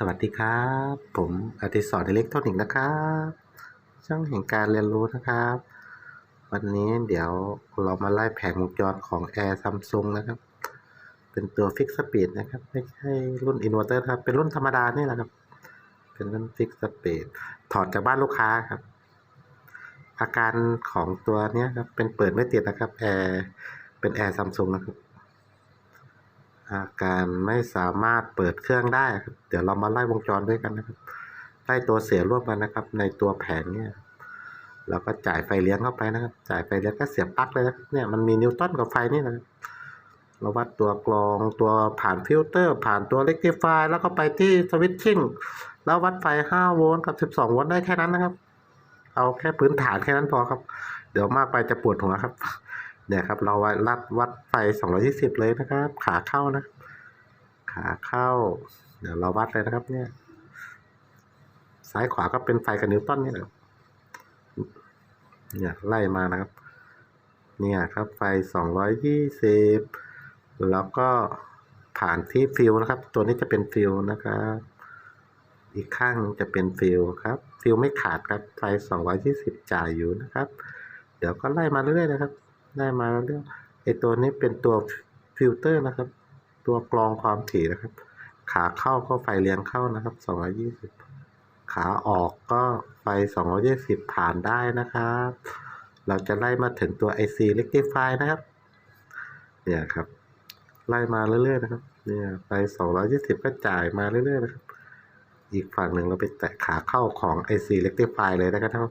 สวัสดีครับ ผมอดิศรอิเล็กทรอนิกส์นะครับช่องแห่งการเรียนรู้นะครับ วันนี้เดี๋ยวเรามาไล่แผงวงจรของ Air Samsung นะครับ เป็นตัวฟิกสปีดนะครับ ไม่ใช่รุ่นอินเวอร์เตอร์ครับ เป็นรุ่นธรรมดานี่แหละครับ เป็นรุ่นฟิกสปีดถอดจากบ้านลูกค้าครับ อาการของตัวเนี้ยครับ เป็นเปิดไม่ติดนะครับแอร์เป็นแอร์ซัมซุงนะครับ อาการไม่สามารถเปิดเครื่องได้เดี๋ยวเรามาไล่วงจรด้วยกันนะครับไล่ตัวเสียร่วมกันนะครับ ในตัวแผงเนี่ยเราก็จ่ายไฟเลี้ยงเข้าไปนะครับ จ่ายไฟเลี้ยงก็เสียบปลั๊กเลยนะเนี่ยมันมีนิวตันกับไฟนี่นะเราวัดตัวกรองตัวผ่านฟิลเตอร์ ผ่านตัวเ e ก t ิฟายแล้วก็ไปที่สวิตชิ่งแล้ววัดไฟ 5 โวลต์กับ 12 โวลต์ได้แค่นั้นนะครับ เอาแค่พื้นฐานแค่นั้นพอครับ เดี๋ยวมากไปจะปวดหัวครับ เนี่ยครับ เราวัดวัดไฟ220 เลยนะครับ ขาเข้านะ ขาเข้า เดี๋ยวเราวัดเลยนะครับ เนี่ย ซ้ายขวาก็เป็นไฟกับนิวตันนี่แหละครับเนี่ยไล่มานะครับ เนี่ยครับไฟ 220 แล้วก็ผ่านที่ฟิลนะครับ ตัวนี้จะเป็นฟิลนะครับ อีกข้างจะเป็นฟิลครับฟิลไม่ขาดครับไฟ 220 จ่ายอยู่นะครับ เดี๋ยวก็ไล่มาเรื่อยๆนะครับ ไล่มาแล้วเรื่อยๆไอตัวนี้เป็นตัวฟิลเตอร์นะครับ ตัวกรองความถี่นะครับ ขาเข้าก็ไฟเลี้ยงเข้านะครับ 220 ขาออกก็ไฟ 220 ผ่านได้นะครับ เราจะไล่มาถึงตัว IC Rectify นะครับ เนี่ยครับ ไล่มาเรื่อยๆนะครับ เนี่ยไฟ 220 ก็จ่ายมาเรื่อยๆนะครับ อีกฝั่งหนึ่งเราไปแตะขาเข้าของ IC Rectify เลยนะครับ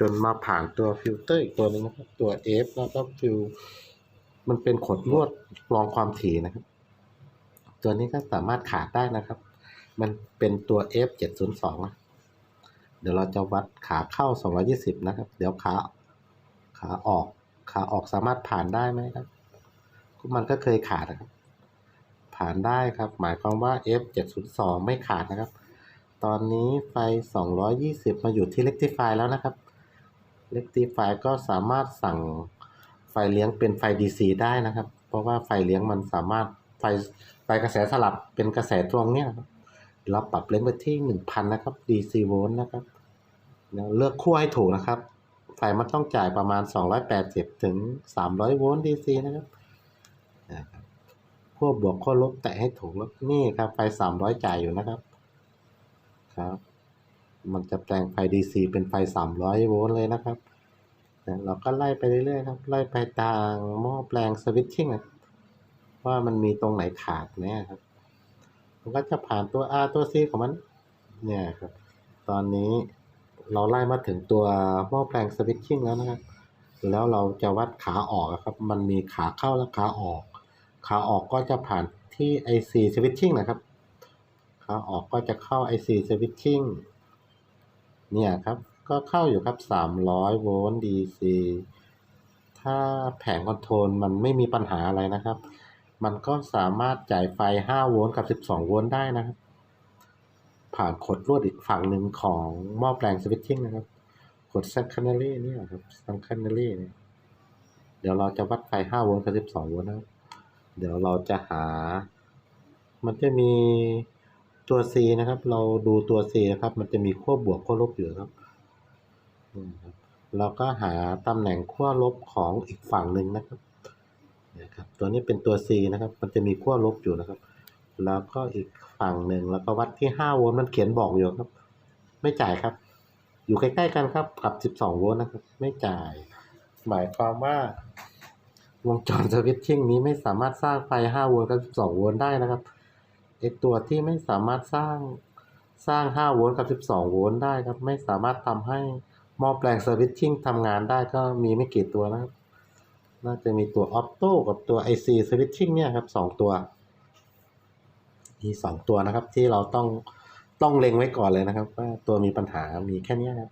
จนมาผ่านตัวฟิลเตอร์อีกตัวหนึงนะครับ ตัว F แล้วก็ฟิลมันเป็นขดลวดรองความถี่นะครับ ตัวนี้ก็สามารถขาดได้นะครับ มันเป็นตัว F 702นะเดี๋ยวเราจะวัดขาเข้า 220 นะครับ เดี๋ยวขาขาออก ขาออกสามารถผ่านได้ไหมครับ มันก็เคยขาดนะครับ ผ่านได้ครับ หมายความว่า F 702ไม่ขาดนะครับ ตอนนี้ไฟ 220 มาอยู่ที่ Rectify แล้วนะครับ Rectify ก็สามารถสั่งไฟเลี้ยงเป็นไฟ DC ได้นะครับ เพราะว่าไฟเลี้ยงมันสามารถไฟไฟกระแสสลับเป็นกระแสตรงเนี่ยครับเราปรับเลนส์ไปที่ 1,000 นะครับ DC โวลต์นะครับแล้วเลือกขั้วให้ถูกนะครับ ไฟมันต้องจ่ายประมาณ 280 ถึง 300 โวลต์ DC นะครับขั้วบวกขั้วลบแตะให้ถูกแล้วนี่ครับ ไฟ 300 จ่ายอยู่นะครับครับ มันจะแปลงไฟ DC เป็นไฟ 300 โวลต์เลยนะครับเราก็ไล่ไปเรื่อยๆครับ ไล่ไปตามหม้อแปลงสวิตชิ่งว่ามันมีตรงไหนขาดเนี่ยครับ มันก็จะผ่านตัว R ตัว C ของมัน เนี่ยครับ ตอนนี้เราไล่มาถึงตัวหม้อแปลงสวิตชิ่งแล้วนะครับ แล้วเราจะวัดขาออกครับ มันมีขาเข้าและขาออก ขาออกก็จะผ่านที่ IC switching นะครับ ขาออกก็จะเข้า IC switching เนี่ยครับ ก็เข้าอยู่ครับ 300 โวลต์ DC ถ้าแผงคอนโทรลมันไม่มีปัญหาอะไรนะครับ มันก็สามารถจ่ายไฟ 5 โวลต์กับ 12 โวลต์ได้นะครับ ผ่านขดลวดอีกฝั่งหนึ่งของหม้อแปลงสวิตชิ่งนะครับ ขด secondary เนี่ยครับ secondary เนี่ยเดี๋ยวเราจะวัดไฟ 5 โวลต์กับ 12 โวลต์นะครับ เดี๋ยวเราจะหา มันจะมี ตัว C นะครับ เราดูตัว C นะครับ มันจะมีขั้วบวกขั้วลบอยู่ครับเราก็หาตำแหน่งขั้วลบของอีกฝั่งหนึ่งนะครับนี่ยครับ ตัวนี้เป็นตัว C นะครับ มันจะมีขั้วลบอยู่นะครับ แล้วก็อีกฝั่งหนึ่งแล้วก็วัดที่5โวลต์มันเขียนบอกอยู่ครับ ไม่จ่ายครับ อยู่ใกล้ๆกันครับกับ 12โวลต์นะครับ ไม่จ่าย หมายความว่าวงจรสวิตชิ่งนี้ไม่สามารถสร้างไฟ5โวลต์กับ 12โวลต์ได้นะครับ ไอตัวที่ไม่สามารถสร้างสร้าง 5 โวลต์กับ 12 โวลต์ได้ครับ ไม่สามารถทำให้หม้อแปลงสวิตชิ่งทำงานได้ก็มีไม่กี่ตัวนะครับ น่าจะมีตัวออ t โต้กับตัว IC switching เนี่ยครับสองตัวมีสองตัวนะครับ ที่เราต้องต้องเล็งไว้ก่อนเลยนะครับ ว่าตัวมีปัญหามีแค่นี้ครับ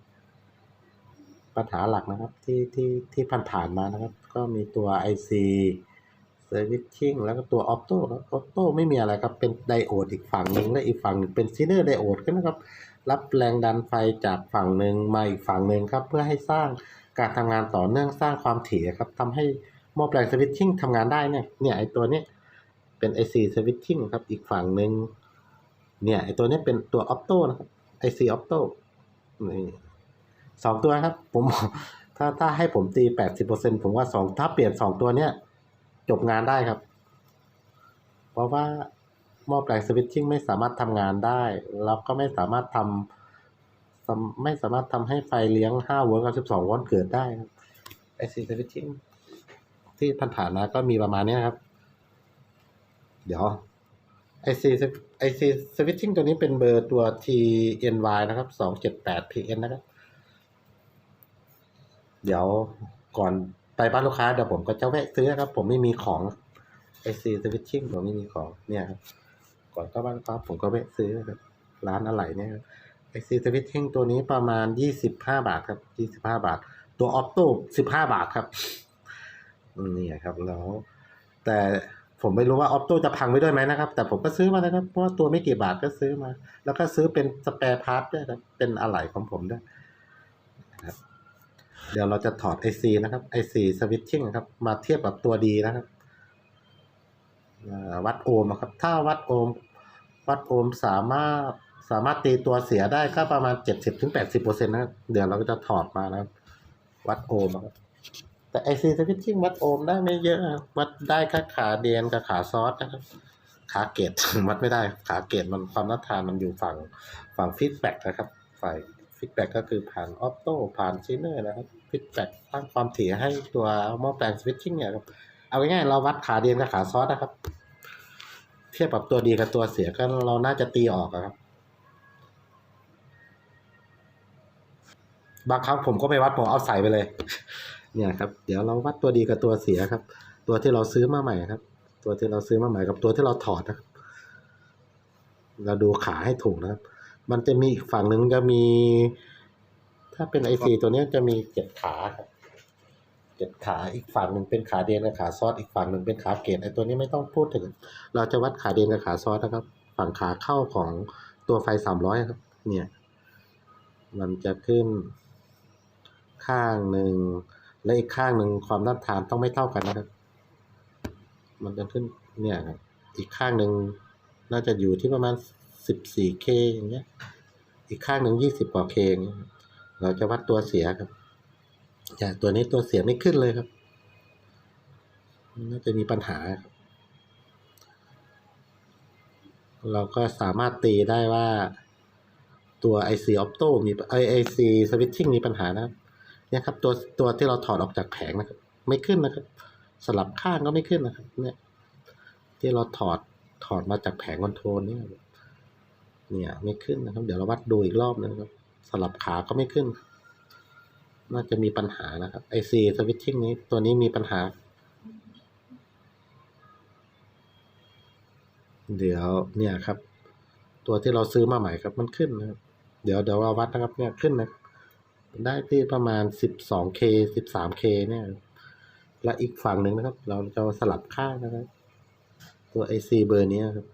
ปัญหาหลักนะครับที่ที่ที่ผ่านผ่านมานะครับ ก็มีตัว IC switching แล้วก็ตัวออ t โต้ครับออ t โต้ไม่มีอะไรครับ เป็นไดโอดอีกฝั่งหนึ่งและอีกฝั่งหนึ่งเป็นซีเนอร์ไดโอดก็นะครับ รับแรงดันไฟจากฝั่งหนึ่งมาอีกฝั่งหนึ่งครับ เพื่อให้สร้างการทำงานต่อเนื่องสร้างความถี่ครับทำให้หม้อแปลงสวิตชิ่งทำงานได้เนี่ยเนี่ยไอตัวนี้เป็น IC switching ครับอีกฝั่งหนึ่งเนี่ยไอตัวนี้เป็นตัวออ t โต้นะครับ IC ออ t โต้นี่สองตัวครับ ผมถ้าถ้าให้ผมตีแปดสิบเปอร์เซ็นผมว่าสองถ้าเปลี่ยนสองตัวเนี้ย จบงานได้ครับ เพราะว่าหม้อแปลงสวิตชิ่งไม่สามารถทำงานได้ แล้วก็ไม่สามารถทำไม่สามารถทำให้ไฟเลี้ยงห้าโวลต์กับสิบสองโวลต์เกิดได้ครับไอซีสวิตชิ่งที่พันฐานนะก็มีประมาณนี้ครับ เดี๋ยวไอซีไอซีสวิตชิ่งตัวนี้เป็นเบอร์ตัว TNY นะครับสองเจ็ดแปด PN นะครับ เดี๋ยวก่อน ไปบ้านลูกค้าเดี๋ยวผมก็จะแวะซื้อครับ ผมไม่มีของไอซีสวิตชิ่งผมไม่มีของเนี่ยครับก่อนเข้าบ้านลูกค้าผมก็แวะซื้อครับร้านอะไรเนี่ยไอซีสวิตชิ่งตัวนี้ประมาณยี่สิบห้าบาทครับยี่สิบห้าบาท ตัวออโต้สิบห้าบาทครับนี่ครับแล้ว แต่ผมไม่รู้ว่าออ t โต้จะพังไปด้วยไหมนะครับ แต่ผมก็ซื้อมานะครับเพราะว่าตัวไม่กี่บาทก็ซื้อมา แล้วก็ซื้อเป็นสเปร์พาร์ทด้วยครับเป็นอะไหล่ของผมด้วย เดี๋ยวเราจะถอด IC นะครับ IC switching นะครับ มาเทียบกับตัวดีนะครับวัดโอห์มครับ ถ้าวัดโอห์มวัดโอห์มสามารถสามารถตีตัวเสียได้ก็ประมาณ70-80%นะครับเดี๋ยวเราก็จะถอดมานะครับ วัดโอห์มครับแต่ IC switching วัดโอห์มได้ไม่เยอะวัดได้แค่ขาเดียนกับขาซอสนะครับ ขาเกตวัดไม่ได้ ขาเกตมันความน่าทานมันอยู่ฝั่งฝั่งฟีดแบ็กนะครับ ฝ่าย ฟีดแบ็กก็คือผ่านออโต้ผ่านซีเนอร์นะครับฟีดแบ็กสร้างความถี่ให้ตัวหม้อแปลงสวิตชิ่งเนี่ยครับเอาง่ายๆเราวัดขาเดียนกับขาซอสนะครับ เทียบกับตัวดีกับตัวเสียก็เราน่าจะตีออกอะครับ บางครั้งผมก็ไปวัดผมเอาใส่ไปเลย เนี่ยครับ เดี๋ยวเราวัดตัวดีกับตัวเสียครับ ตัวที่เราซื้อมาใหม่ครับ ตัวที่เราซื้อมาใหม่กับตัวที่เราถอดนะครับเราดูขาให้ถูกนะครับ มันจะมีอีกฝั่งหนึ่งจะมี ถ้าเป็นไอซีตัวเนี้ยจะมีเจ็ดขาครับเจ็ดขาอีกฝั่งหนึ่งเป็นขาเดนกับขาซอสอีกฝั่งหนึ่งเป็นขาเกตไอตัวนี้ไม่ต้องพูดถึง เราจะวัดขาเดนกับขาซอสนะครับ ฝั่งขาเข้าของตัวไฟสามร้อยครับ เนี่ย มันจะขึ้น ข้างหนึ่งและอีกข้างหนึ่งความต้านทานต้องไม่เท่ากันนะครับ มันจะขึ้นเนี่ยครับอีกข้างหนึ่งน่าจะอยู่ที่ประมาณสิบสี่เคอย่างเงี้ย อีกข้างหนึ่งยี่สิบกว่าเคงเราจะวัดตัวเสียครับแต่ตัวนี้ตัวเสียไม่ขึ้นเลยครับน่าจะมีปัญหา เราก็สามารถตีได้ว่าตัว IC Opto มีไอ IC Switching มีปัญหานะครับเนี่ยครับตัวตัวที่เราถอดออกจากแผงนะครับ ไม่ขึ้นนะครับ สลับข้างก็ไม่ขึ้นนะครับ เนี่ย ที่เราถอดถอดมาจากแผงคอนโทรลเนี่ย เนี่ยไม่ขึ้นนะครับ เดี๋ยวเราวัดดูอีกรอบนึงครับสลับขาก็ไม่ขึ้น น่าจะมีปัญหานะครับ IC switching นี้ตัวนี้มีปัญหา เดี๋ยวเนี่ยครับ ตัวที่เราซื้อมาใหม่ครับมันขึ้นนะครับ เดี๋ยวเดี๋ยวเราวัดนะครับเนี่ยขึ้นนะครับได้ที่ประมาณ 12K 13K เนี่ย และอีกฝั่งหนึ่งนะครับ เราจะสลับข้างนะครับ ตัว IC เบอร์นี้ครับ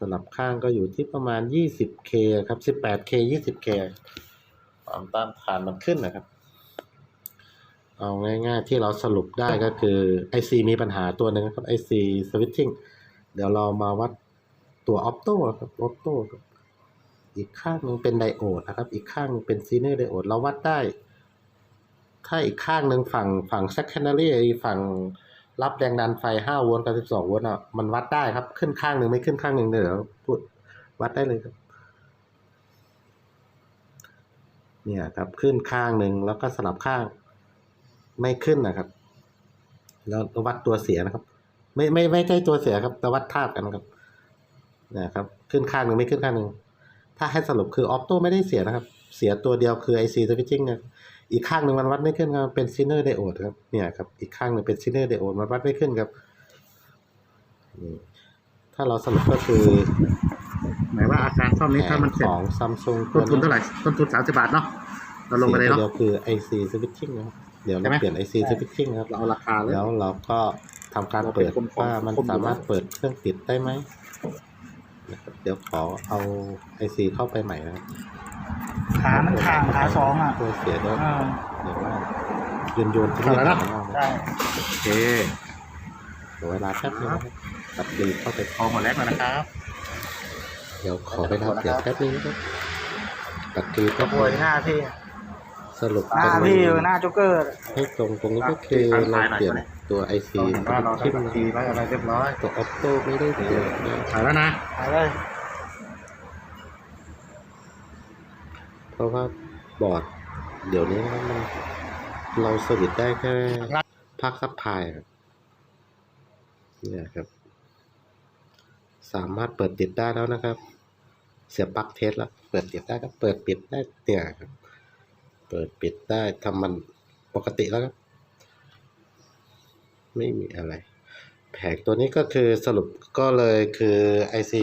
สลับข้างก็อยู่ที่ประมาณ 20K ครับ 18K 20K ความต้านทานมันขึ้นนะครับ เอาง่ายๆที่เราสรุปได้ก็คือ IC มีปัญหาตัวหนึ่งครับ IC switching เดี๋ยวเรามาวัดตัว opto ครับ opto ครับอีกข้างนึงเป็นไดโอดนะครับ อีกข้างนึงเป็นซีเนอร์ไดโอดเราวัดได้ ถ้าอีกข้างหนึ่งฝั่งฝั่ง secondary ฝั่ง รับแรงดันไฟ 5 โวลต์กับ 12 โวลต์อะมันวัดได้ครับ ขึ้นข้างหนึ่งไม่ขึ้นข้างหนึ่งเดี๋ยวพูดวัดได้เลยครับ เนี่ยครับขึ้นข้างหนึ่งแล้วก็สลับข้าง ไม่ขึ้นนะครับ แล้ววัดตัวเสียนะครับ ไม่ไม่ไม่ใช่ตัวเสียครับแต่วัดทาบกันครับนะครับ ขึ้นข้างหนึ่งไม่ขึ้นข้างหนึ่งถ้าให้สรุปคือออโต้ไม่ได้เสียนะครับ เสียตัวเดียวคือ IC switching เนี่ย อีกข้างหนึ่งมันวัดไม่ขึ้นครับเป็นซีเนอร์ไดโอดครับเนี่ยครับอีกข้างหนึ่งเป็นซีเนอร์ไดโอดมันวัดไม่ขึ้นครับนี่ถ้าเราสรุปก็คือหมายว่าอาการซ่อมนี้ถ้ามันขเสร็จองซัมซุงต้นทุนเท่าไหร่ต้นทุนสามสิบบาทเนาะเราลงไปเลยเดีเนาะยวคือ IC switching นะครับเดี๋ยวใช่เราไหมเปลี่ยน IC switching ครับเราเอาราคาเลยแล้วเราก็ทำการเปิดเราเป็นคนว่ามันคนอยู่สามารถเปิดเครื่องปิดได้ไหมนะครับเดี๋ยวขอเอาไอซีเข้าไปใหม่นะครับ ขามันข้างขาสองอะตัวเสียด้วยอ่าเดี๋ยวว่าโยนโยนทิ้งเอาแล้วไว้เนอะข้างนอกนะ ใช่โอเคเดี๋ยวเวลาแป๊บนึงนะครับตัดดีเข้าไปพอหมดแล้วนะครับ เดี๋ยวขอไปรับเดี๋ยวแป๊บนึงนะครับปัดทีกแป๊ระบป่วยนึงหน้าพี่สรุปหน้าพี่หน้าโจ๊กเกอร์ ให้ตรงตรงนี้ก็คือเราเปลี่ยนตัวไอซีเราเห็นว่าเราได้ที่บัมันญชีไว้อะไรเรียบร้อยตัวออโต้ไม่ได้เปลี่ยนนะ ถ่ายแล้วนะหายเลย เพ ราะว่าบอร์ดเดี๋ยวนี้มันเราสวิตได้แค่ภาคซับพายเนี่ยครับ สามารถเปิดติดได้แล้วนะครับ เสียบปลั๊กเทสแล้ว เปิดติดได้ก็เปิดปิดได้เนี่ยครับ เปิดปิดได้ทำมันปกติแล้วครับ ไม่มีอะไร แผงตัวนี้ก็คือสรุปก็เลยคือ IC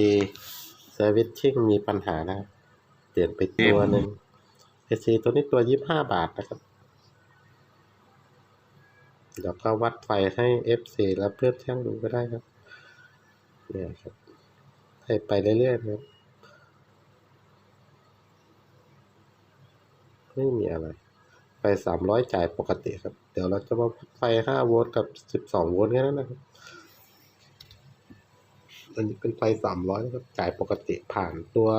Servicing มีปัญหานะครับ เปลี่ยนไปตัวหนึ่ง IC ตัวนี้ตัวยี่บห้าบาทนะครับเดี๋ยวก็วัดไฟให้ FC แล้วเพื่อนช่างดูก็ได้ครับเนี่ยครับ ให้ไปเรื่อยๆครับไม่มีอะไร ไฟสามร้อยจ่ายปกติครับ เดี๋ยวเราจะมาวัดไฟห้าโวลต์กับสิบสองโวลต์แค่นั้นนะครับ อันนี้เป็นไฟสามร้อยนะครับจ่ายปกติผ่านตัว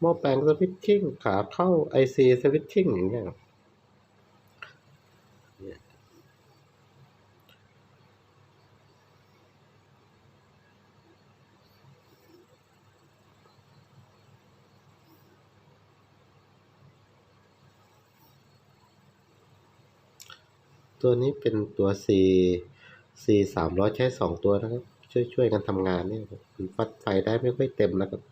หม้อแปลงสวิตชิ่งขาเข้า IC สวิตชิ่งอย่างเงี้ยครับตัวนี้เป็นตัว C C สามร้อยใช้สองตัวนะครับ ช่วยช่วยกันทำงานเนี่ยมันวัดไฟได้ไม่ค่อยเต็มนะครับ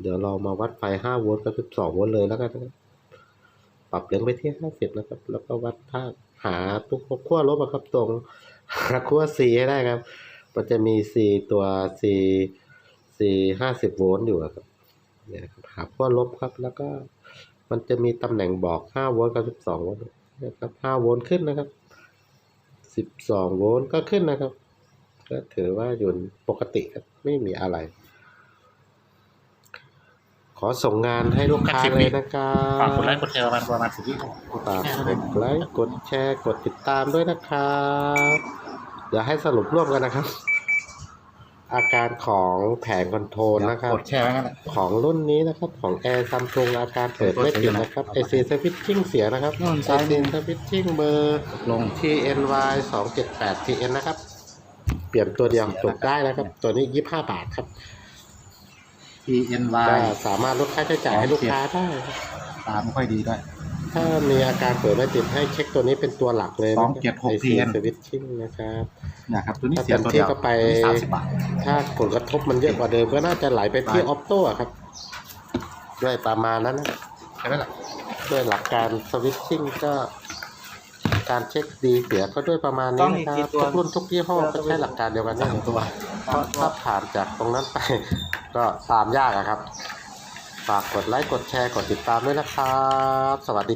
เดี๋ยวเรามาวัดไฟห้าโวลต์กับสิบสองโวลต์เลยแล้วกันะครับปรับเลี้ยงไปที่ห้าสิบนะครับ แล้วก็วัดค่าหาตัวขั้วลบครับตรงหาขั้ว C ให้ได้ครับ มันจะมี C ตัว C C ห้าสิบโวลต์อยู่อะครับเนี่ยครับหาขั้วลบครับ แล้วก็มันจะมีตำแหน่งบอกห้าโวลต์กับสิบสองโวลต์นะครับห้าโวลต์ขึ้นนะครับ สิบสองโวลต์ก็ขึ้นนะครับ ก็ถือว่าอยู่ปกติครับไม่มีอะไร ขอส่งงานให้ลูกค้าเลยนะครับฝากกดไลค์กดแชร์ประมาณประมาณสิบวิฝากกดไลค์กดแชร์กดติดตามด้วยนะครับเดี๋ยวให้สรุปร่วมกันนะครับ อาการของแผงคอนโทรลนะครับ กดแชร์ไว้งั้นแหละ ของรุ่นนี้นะครับของแอร์ซัมซุงอาการเปิดไม่ติดนะครับไอซีสวิตชิ่งเสียนะครับนู่นไอซ้ายซีมือสวิตชิ่งเบอร์ ลง TNY สองเจ็ดแปด TN นะครับ เปลี่ยนตัวเดียวจบได้นะครับ ตัวนี้ยี่ห้าบาทครับ T N ก็ Y สามารถลดค่าใช้จ่ายให้ลูกค้าได้ครับตาไม่ค่อยดีด้วย ถ้ามีอาการเปิดไม่ติดให้เช็คตัวนี้เป็นตัวหลักเลยนะสองเจ็ดหกที TN สวิตชิ่งนะครับนะครับตัวนี้ถ้าเสียเต็มตัวที่เดียวก็ไปสามสิบบาทถ้าผลกระทบมันเยอะกว่าเดิมก็น่าจะไหลไปที่ไปออโต้ครับ ด้วยประมาณนั้นนะใช่ไหมล่ะด้วยหลักการสวิตชิ่งก็ การเช็คดีเสียก็ด้วยประมาณนี้นะครับทุกรุ่นทุกยี่ห้อก็ใช้หลักการเดียวกันสาเนี่ยมตัวเพราะถ้าผ่านจากตรงนั้นไป ก็ตามยากอะครับฝากกดไลค์ กดแชร์ กดติดตามด้วยนะครับ สวัสดี